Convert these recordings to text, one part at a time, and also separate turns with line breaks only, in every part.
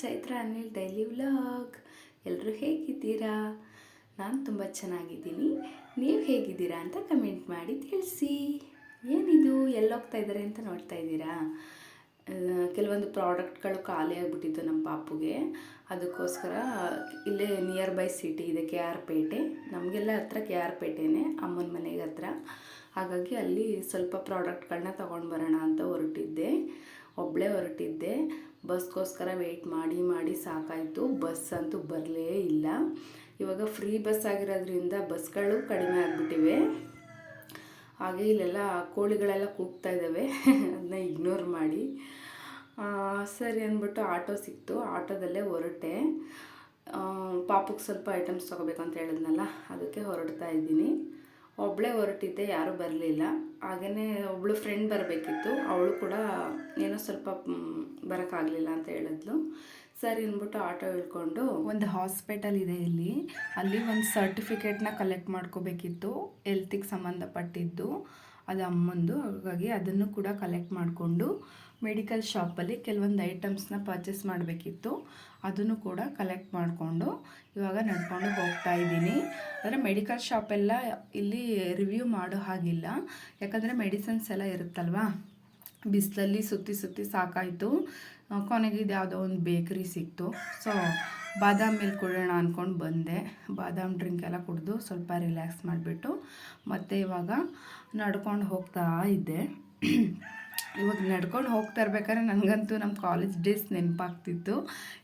Chaitra Anil daily vlog ಎಲ್ಲರೂ ಹೇಗಿದ್ದೀರಾ? ನಾನು ತುಂಬ ಚೆನ್ನಾಗಿದ್ದೀನಿ. ನೀವು ಹೇಗಿದ್ದೀರಾ ಅಂತ ಕಮೆಂಟ್ ಮಾಡಿ ತಿಳಿಸಿ. ಏನಿದು? ಎಲ್ಲೋಗ್ತಾ ಇದ್ದಾರೆ ಅಂತ ನೋಡ್ತಾ ಇದ್ದೀರಾ? ಕೆಲವೊಂದು ಪ್ರಾಡಕ್ಟ್ಗಳು ಖಾಲಿ ಆಗಿಬಿಟ್ಟಿತ್ತು ನಮ್ಮ ಪಾಪುಗೆ. ಅದಕ್ಕೋಸ್ಕರ ಇಲ್ಲೇ ನಿಯರ್ ಬೈ ಸಿಟಿ ಇದೆ ಕೆ ಆರ್ ಪೇಟೆ ನಮಗೆಲ್ಲ ಹತ್ರ ಕೆ ಆರ್ ಪೇಟೆನೇ ಅಮ್ಮನ ಮನೆಗೆ ಹತ್ರ. ಹಾಗಾಗಿ ಅಲ್ಲಿ ಸ್ವಲ್ಪ ಪ್ರಾಡಕ್ಟ್ಗಳನ್ನ ತೊಗೊಂಡು ಬರೋಣ ಅಂತ ಹೊರಟಿದ್ದೆ. ಒಬ್ಬಳೇ ಹೊರಟಿದ್ದೆ. ಬಸ್ಗೋಸ್ಕರ ವೆಯ್ಟ್ ಮಾಡಿ ಮಾಡಿ ಸಾಕಾಯಿತು. ಬಸ್ ಅಂತೂ ಬರಲೇ ಇಲ್ಲ. ಇವಾಗ ಫ್ರೀ ಬಸ್ ಆಗಿರೋದ್ರಿಂದ ಬಸ್ಗಳು ಕಡಿಮೆ ಆಗಿಬಿಟ್ಟಿವೆ. ಹಾಗೆ ಇಲ್ಲೆಲ್ಲ ಕೋಳಿಗಳೆಲ್ಲ ಕೂಗ್ತಾ ಇದ್ದಾವೆ. ಅದನ್ನ ಇಗ್ನೋರ್ ಮಾಡಿ. ಸರಿ ಅಂದ್ಬಿಟ್ಟು ಆಟೋ ಸಿಕ್ತು. ಆಟೋದಲ್ಲೇ ಹೊರಟೆ. ಪಾಪಕ್ಕೆ ಸ್ವಲ್ಪ ಐಟಮ್ಸ್ ತೊಗೋಬೇಕು ಅಂತ ಹೇಳಿದ್ನಲ್ಲ, ಅದಕ್ಕೆ ಹೊರಡ್ತಾ ಇದ್ದೀನಿ. ಒಬ್ಬಳೇ ಹೊರಟಿದ್ದೆ, ಯಾರೂ ಬರಲಿಲ್ಲ. ಹಾಗೆಯೇ ಒಬ್ಬಳು ಫ್ರೆಂಡ್ ಬರಬೇಕಿತ್ತು. ಅವಳು ಕೂಡ ಏನೋ ಸ್ವಲ್ಪ ಬರೋಕ್ಕಾಗಲಿಲ್ಲ ಅಂತ ಹೇಳಿದ್ಲು. ಸರಿ ಅಂದ್ಬಿಟ್ಟು ಆಟೋ ಇಳ್ಕೊಂಡು ಒಂದು ಹಾಸ್ಪಿಟಲ್ ಇದೆ ಇಲ್ಲಿ. ಅಲ್ಲಿ ಒಂದು ಸರ್ಟಿಫಿಕೇಟ್ನ ಕಲೆಕ್ಟ್ ಮಾಡ್ಕೋಬೇಕಿತ್ತು. ಎಲ್ತಿಗೆ ಸಂಬಂಧಪಟ್ಟಿದ್ದು. ಅದು ಅಮ್ಮಂದು. ಹಾಗಾಗಿ ಅದನ್ನು ಕೂಡ ಕಲೆಕ್ಟ್ ಮಾಡಿಕೊಂಡು ಮೆಡಿಕಲ್ ಶಾಪಲ್ಲಿ ಕೆಲವೊಂದು ಐಟಮ್ಸ್ನ ಪರ್ಚೇಸ್ ಮಾಡಬೇಕಿತ್ತು. ಅದನ್ನು ಕೂಡ ಕಲೆಕ್ಟ್ ಮಾಡಿಕೊಂಡು ಇವಾಗ ನಡ್ಕೊಂಡು ಹೋಗ್ತಾ ಇದ್ದೀನಿ. ಅಂದರೆ ಮೆಡಿಕಲ್ ಶಾಪೆಲ್ಲ ಇಲ್ಲಿ ರಿವ್ಯೂ ಮಾಡೋ ಹಾಗಿಲ್ಲ. ಯಾಕಂದರೆ ಮೆಡಿಸಿನ್ಸ್ ಎಲ್ಲ ಇರುತ್ತಲ್ವಾ? ಬಿಸಿಲಲ್ಲಿ ಸುತ್ತಿ ಸುತ್ತಿ ಸಾಕಾಯಿತು. ಕೊನೆಗೆ ಇದು ಯಾವುದೋ ಒಂದು ಬೇಕ್ರಿ ಸಿಕ್ತು. ಸೊ ಬಾದಾಮ್ ಮಿಲ್ಕ್ ಕುಡೋಣ ಅಂದ್ಕೊಂಡು ಬಂದೆ. ಬಾದಾಮ್ ಡ್ರಿಂಕ್ ಎಲ್ಲ ಕುಡಿದು ಸ್ವಲ್ಪ ರಿಲ್ಯಾಕ್ಸ್ ಮಾಡಿಬಿಟ್ಟು ಮತ್ತು ಇವಾಗ ನಡ್ಕೊಂಡು ಹೋಗ್ತಾ ಇದ್ದೆ. ಇವಾಗ ನಡ್ಕೊಂಡು ಹೋಗ್ತಾ ಇರ್ಬೇಕಾದ್ರೆ ನನಗಂತೂ ನಮ್ಮ ಕಾಲೇಜ್ ಡೇಸ್ ನೆನಪಾಗ್ತಿತ್ತು.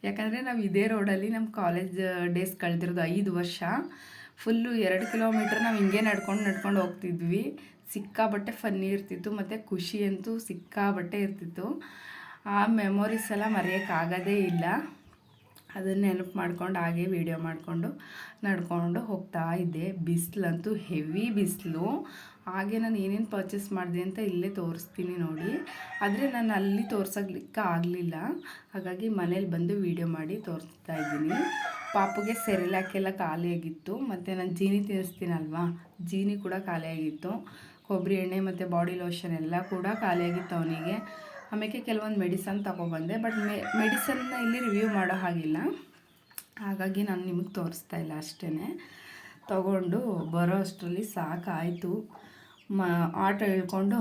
ಯಾಕಂದರೆ ನಾವು ಇದೇ ರೋಡಲ್ಲಿ ನಮ್ಮ ಕಾಲೇಜ್ ಡೇಸ್ ಕಳೆದಿರೋದು ಐದು ವರ್ಷ. ಫುಲ್ಲು ಎರಡು ಕಿಲೋಮೀಟ್ರ್ ನಾವು ಹಿಂಗೆ ನಡ್ಕೊಂಡು ನಡ್ಕೊಂಡು ಹೋಗ್ತಿದ್ವಿ. ಸಿಕ್ಕಾಬಟ್ಟೆ ಫನ್ನಿ ಇರ್ತಿತ್ತು, ಮತ್ತು ಖುಷಿ ಅಂತೂ ಸಿಕ್ಕಾಬಟ್ಟೆ ಇರ್ತಿತ್ತು. ಆ ಮೆಮೊರೀಸ್ ಎಲ್ಲ ಮರೆಯೋಕ್ಕಾಗೋದೇ ಇಲ್ಲ. ಅದನ್ನ ನೆನಪು ಮಾಡ್ಕೊಂಡು ಹಾಗೆ ವೀಡಿಯೋ ಮಾಡಿಕೊಂಡು ನಡ್ಕೊಂಡು ಹೋಗ್ತಾ ಇದ್ದೆ. ಬಿಸಿಲಂತೂ ಹೆವಿ ಬಿಸಿಲು. ಹಾಗೆ ನಾನು ಏನೇನು ಪರ್ಚೇಸ್ ಮಾಡಿದೆ ಅಂತ ಇಲ್ಲೇ ತೋರಿಸ್ತೀನಿ ನೋಡಿ. ಆದರೆ ನಾನು ಅಲ್ಲಿ ತೋರ್ಸೋಕ್ಕೆ ಆಗಲಿಲ್ಲ. ಹಾಗಾಗಿ ಮನೇಲಿ ಬಂದು ವೀಡಿಯೋ ಮಾಡಿ ತೋರಿಸ್ತಾ ಇದ್ದೀನಿ. ಪಾಪುಗೆ ಸೆರಿಲಾಕೆಲ್ಲ ಖಾಲಿಯಾಗಿತ್ತು. ಮತ್ತು ನಾನು ಜೀನಿ ತಿನ್ನಿಸ್ತೀನಲ್ವಾ? ಜೀನಿ ಕೂಡ ಖಾಲಿಯಾಗಿತ್ತು. ಕೊಬ್ಬರಿ ಎಣ್ಣೆ ಮತ್ತು ಬಾಡಿ ಲೋಷನ್ ಎಲ್ಲ ಕೂಡ ಖಾಲಿಯಾಗಿತ್ತು ಅವನಿಗೆ. ಆಮೇಲೆ ಕೆಲವೊಂದು ಮೆಡಿಸನ್ ತೊಗೊಬಂದೆ. ಬಟ್ ಮೆ ಮೆಡಿಸನ್ನ ಇಲ್ಲಿ ರಿವ್ಯೂ ಮಾಡೋ ಹಾಗಿಲ್ಲ. ಹಾಗಾಗಿ ನಾನು ನಿಮಗೆ ತೋರಿಸ್ತಾ ಇಲ್ಲ ಅಷ್ಟೇ ತಗೊಂಡು ಬರೋ ಅಷ್ಟರಲ್ಲಿ ಸಾಕಾಯಿತು. ಮ, ಆಟೋ ಇಳ್ಕೊಂಡು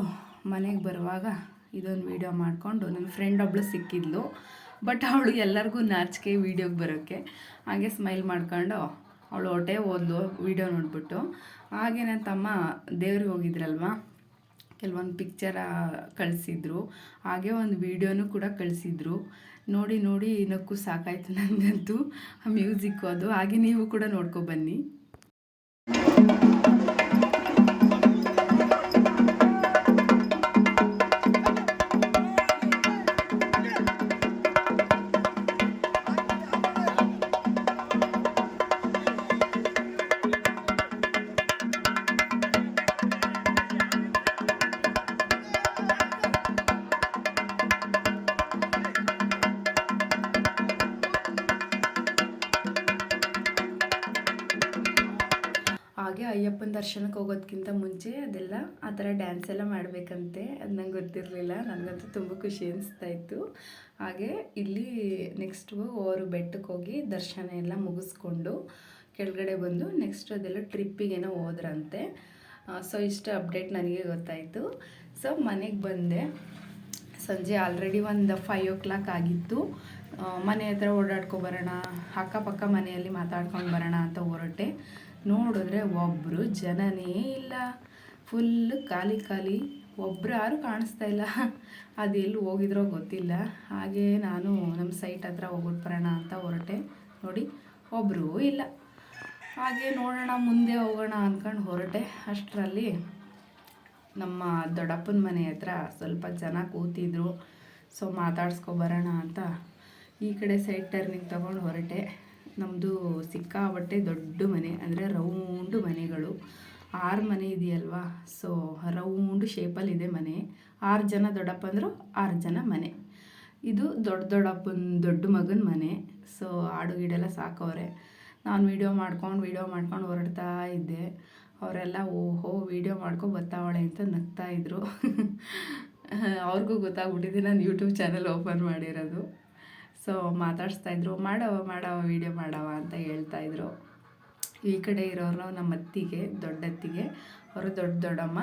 ಮನೆಗೆ ಬರುವಾಗ ಇದೊಂದು ವೀಡಿಯೋ ಮಾಡಿಕೊಂಡು ನನ್ನ ಫ್ರೆಂಡ್ ಒಬ್ಳು ಸಿಕ್ಕಿದ್ಲು. ಬಟ್ ಅವಳು ಎಲ್ಲರಿಗೂ ನಾಚಿಕೆ ವೀಡಿಯೋಗೆ ಬರೋಕ್ಕೆ ಹಾಗೆ ಸ್ಮೈಲ್ ಮಾಡ್ಕೊಂಡು ಅವಳು ಹೊಟ್ಟೆ ಓದ್ಲು ವೀಡಿಯೋ ನೋಡ್ಬಿಟ್ಟು. ಹಾಗೆ ನನ್ನ ತಮ್ಮ ದೇವ್ರಿಗೆ ಹೋಗಿದ್ರಲ್ವಾ? ಕೆಲವೊಂದು ಪಿಕ್ಚರ ಕಳಿಸಿದ್ರು. ಹಾಗೆ ಒಂದು ವೀಡಿಯೋನು ಕೂಡ ಕಳಿಸಿದ್ರು. ನೋಡಿ ನೋಡಿ ನಕ್ಕು ಸಾಕಾಯ್ತು ನನಗಂತೂ ಮ್ಯೂಸಿಕ್ಕು ಅದು. ಹಾಗೆ ನೀವು ಕೂಡ ನೋಡ್ಕೊಬನ್ನಿ ಅಯ್ಯಪ್ಪನ ದರ್ಶನಕ್ಕೆ ಹೋಗೋದಕ್ಕಿಂತ ಮುಂಚೆ ಅದೆಲ್ಲ ಆ ಥರ ಡ್ಯಾನ್ಸ್ ಎಲ್ಲ ಮಾಡಬೇಕಂತೆ. ಅದು ನಂಗೆ ಗೊತ್ತಿರಲಿಲ್ಲ. ನನಗಂತೂ ತುಂಬ ಖುಷಿ ಅನಿಸ್ತಾ ಇತ್ತು. ಹಾಗೆ ಇಲ್ಲಿ ನೆಕ್ಸ್ಟು ಅವರು ಬೆಟ್ಟಕ್ಕೆ ಹೋಗಿ ದರ್ಶನ ಎಲ್ಲ ಮುಗಿಸ್ಕೊಂಡು ಕೆಳಗಡೆ ಬಂದು ನೆಕ್ಸ್ಟ್ ಅದೆಲ್ಲ ಟ್ರಿಪ್ಪಿಗೇನೋ ಹೋದ್ರಂತೆ. ಸೊ ಇಷ್ಟು ಅಪ್ಡೇಟ್ ನನಗೆ ಗೊತ್ತಾಯಿತು. ಸೊ ಮನೆಗೆ ಬಂದೆ. ಸಂಜೆ ಆಲ್ರೆಡಿ ಒಂದು ಫೈವ್ ಓ ಕ್ಲಾಕ್ ಆಗಿತ್ತು ಮನೆ ಹತ್ರ ಓಡಾಡ್ಕೊ ಬರೋಣ, ಅಕ್ಕಪಕ್ಕ ಮನೆಯಲ್ಲಿ ಮಾತಾಡ್ಕೊಂಡು ಬರೋಣ ಅಂತ ಹೊರಟೆ. ನೋಡಿದ್ರೆ ಒಬ್ಬರು ಜನನೇ ಇಲ್ಲ. ಫುಲ್ಲು ಖಾಲಿ ಖಾಲಿ. ಒಬ್ಬರು ಯಾರು ಕಾಣಿಸ್ತಾ ಇಲ್ಲ. ಅದು ಎಲ್ಲಿ ಹೋಗಿದ್ರೋ ಗೊತ್ತಿಲ್ಲ. ಹಾಗೆ ನಾನು ನಮ್ಮ ಸೈಟ್ ಹತ್ರ ಹೋಗ್ಬಿಟ್ಟು ಬರೋಣ ಅಂತ ಹೊರಟೆ. ನೋಡಿ ಒಬ್ಬರೂ ಇಲ್ಲ. ಹಾಗೆ ನೋಡೋಣ, ಮುಂದೆ ಹೋಗೋಣ ಅಂದ್ಕೊಂಡು ಹೊರಟೆ. ಅಷ್ಟರಲ್ಲಿ ನಮ್ಮ ದೊಡ್ಡಪ್ಪನ ಮನೆ ಹತ್ರ ಸ್ವಲ್ಪ ಜನ ಕೂತಿದ್ರು. ಸೊ ಮಾತಾಡ್ಸ್ಕೊಬರೋಣ ಅಂತ ಈ ಕಡೆ ಸೈಡ್ ಟರ್ನಿಂಗ್ ತೊಗೊಂಡು ಹೊರಟೆ. ನಮ್ಮದು ಸಿಕ್ಕಾಬಟ್ಟೆ ದೊಡ್ಡ ಮನೆ, ಅಂದರೆ ರೌಂಡು ಮನೆಗಳು. ಆರು ಮನೆ ಇದೆಯಲ್ವಾ? ಸೊ ರೌಂಡು ಶೇಪಲ್ಲಿದೆ ಮನೆ. ಆರು ಜನ ದೊಡ್ಡಪ್ಪ ಅಂದರು ಆರು ಜನ ಮನೆ. ಇದು ದೊಡ್ಡ ದೊಡ್ಡಪ್ಪನ ದೊಡ್ಡ ಮಗನ ಮನೆ. ಸೊ ಹಾಡು ಗೀಡೆಲ್ಲ ಸಾಕವ್ರೆ. ನಾನು ವೀಡಿಯೋ ಮಾಡ್ಕೊಂಡು ವೀಡಿಯೋ ಮಾಡ್ಕೊಂಡು ಹೊರಡ್ತಾ ಇದ್ದೆ. ಅವರೆಲ್ಲ, ಓಹೋ ವೀಡಿಯೋ ಮಾಡ್ಕೊಂಡು ಬರ್ತಾವಳೆ ಅಂತ ನಗ್ತಾ ಇದ್ರು. ಅವ್ರಿಗೂ ಗೊತ್ತಾಗ್ಬಿಟ್ಟಿದೆ, ನಾನು ಯೂಟ್ಯೂಬ್ ಚಾನಲ್ ಓಪನ್ ಮಾಡಿರೋದು. ಸೊ ಮಾತಾಡಿಸ್ತಾಯಿದ್ರು ಮಾಡವ ಮಾಡವ ವೀಡಿಯೋ ಮಾಡವ ಅಂತ ಹೇಳ್ತಾಯಿದ್ರು ಈ ಕಡೆ ಇರೋರು ನಮ್ಮ ಅತ್ತಿಗೆ, ದೊಡ್ಡತ್ತಿಗೆ, ಅವರು ದೊಡ್ಡ ದೊಡ್ಡಮ್ಮ,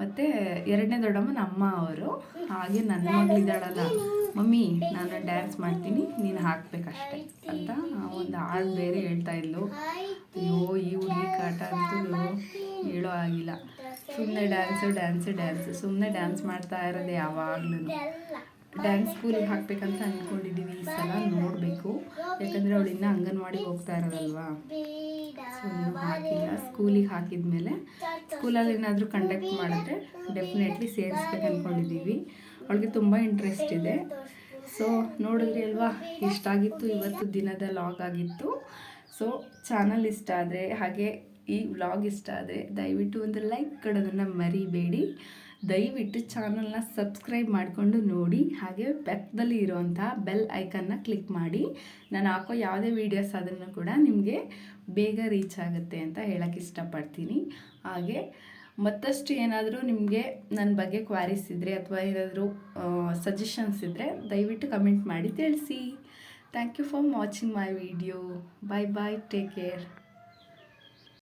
ಮತ್ತು ಎರಡನೇ ದೊಡ್ಡಮ್ಮ ನಮ್ಮ ಅವರು. ಹಾಗೆ ನನ್ನ ಮಗಳಿದ್ದಾಳಲ್ಲ. ಮಮ್ಮಿ, ನಾನು ಡ್ಯಾನ್ಸ್ ಮಾಡ್ತೀನಿ, ನೀನು ಹಾಕ್ಬೇಕಷ್ಟೆ ಅಂತ ಒಂದು ಹಾಡು ಬೇರೆ ಹೇಳ್ತಾ ಇದ್ಲು. ಅಯ್ಯೋ, ಈ ಹುಡುಗಿ ಕಾಟ ಅಂತೂ ಹೇಳೋ ಆಗಿಲ್ಲ ಸುಮ್ಮನೆ ಡ್ಯಾನ್ಸು ಡ್ಯಾನ್ಸು ಡ್ಯಾನ್ಸು ಸುಮ್ಮನೆ ಡ್ಯಾನ್ಸ್ ಮಾಡ್ತಾ ಇರೋದು ಯಾವಾಗಲೂ ಡ್ಯಾನ್ಸ್ ಸ್ಕೂಲಿಗೆ ಹಾಕ್ಬೇಕಂತ ಅಂದ್ಕೊಂಡಿದ್ದೀವಿ ಈ ಸಲ, ನೋಡಬೇಕು. ಯಾಕಂದರೆ ಅವಳು ಇನ್ನೂ ಅಂಗನವಾಡಿಗೆ ಹೋಗ್ತಾ ಇರೋದಲ್ವಾ? ಸೊ ಹಾಕಿಲ್ಲ. ಸ್ಕೂಲಿಗೆ ಹಾಕಿದ್ಮೇಲೆ ಸ್ಕೂಲಲ್ಲಿ ಏನಾದರೂ ಕಂಡಕ್ಟ್ ಮಾಡಿದ್ರೆ ಡೆಫಿನೆಟ್ಲಿ ಸೇರಿಸ್ಬೇಕು ಅಂದ್ಕೊಂಡಿದ್ದೀವಿ ಅವಳಿಗೆ ತುಂಬ ಇಂಟ್ರೆಸ್ಟ್ ಇದೆ. ಸೊ ನೋಡಿದ್ರಿ ಅಲ್ವಾ? ಇಷ್ಟಾಗಿತ್ತು ಇವತ್ತು ದಿನದ ಲಾಗ್ ಆಗಿತ್ತು. ಸೊ ಚಾನಲ್ ಇಷ್ಟ ಆದರೆ, ಹಾಗೆ ಈ ವ್ಲಾಗ್ ಇಷ್ಟ ಆದರೆ ದಯವಿಟ್ಟು ಒಂದು ಲೈಕ್ ಕೊಡೋದನ್ನು ಮರಿಬೇಡಿ. ದಯವಿಟ್ಟು ಚಾನಲ್ನ ಸಬ್ಸ್ಕ್ರೈಬ್ ಮಾಡಿಕೊಂಡು ನೋಡಿ, ಹಾಗೆ ಪಕ್ಕದಲ್ಲಿ ಇರೋವಂಥ ಬೆಲ್ ಐಕನ್ನ ಕ್ಲಿಕ್ ಮಾಡಿ. ನಾನು ಹಾಕೋ ಯಾವುದೇ ವೀಡಿಯೋಸ್ ಅದನ್ನು ಕೂಡ ನಿಮಗೆ ಬೇಗ ರೀಚ್ ಆಗುತ್ತೆ ಅಂತ ಹೇಳೋಕ್ಕೆ ಇಷ್ಟಪಡ್ತೀನಿ. ಹಾಗೆ ಮತ್ತಷ್ಟು ಏನಾದರೂ ನಿಮಗೆ ನನ್ನ ಬಗ್ಗೆ ಕ್ವಾರೀಸ್ ಇದ್ದರೆ ಅಥವಾ ಏನಾದರೂ ಸಜೆಷನ್ಸ್ ಇದ್ದರೆ ದಯವಿಟ್ಟು ಕಮೆಂಟ್ ಮಾಡಿ ತಿಳಿಸಿ. Thank you for watching my video bye bye take care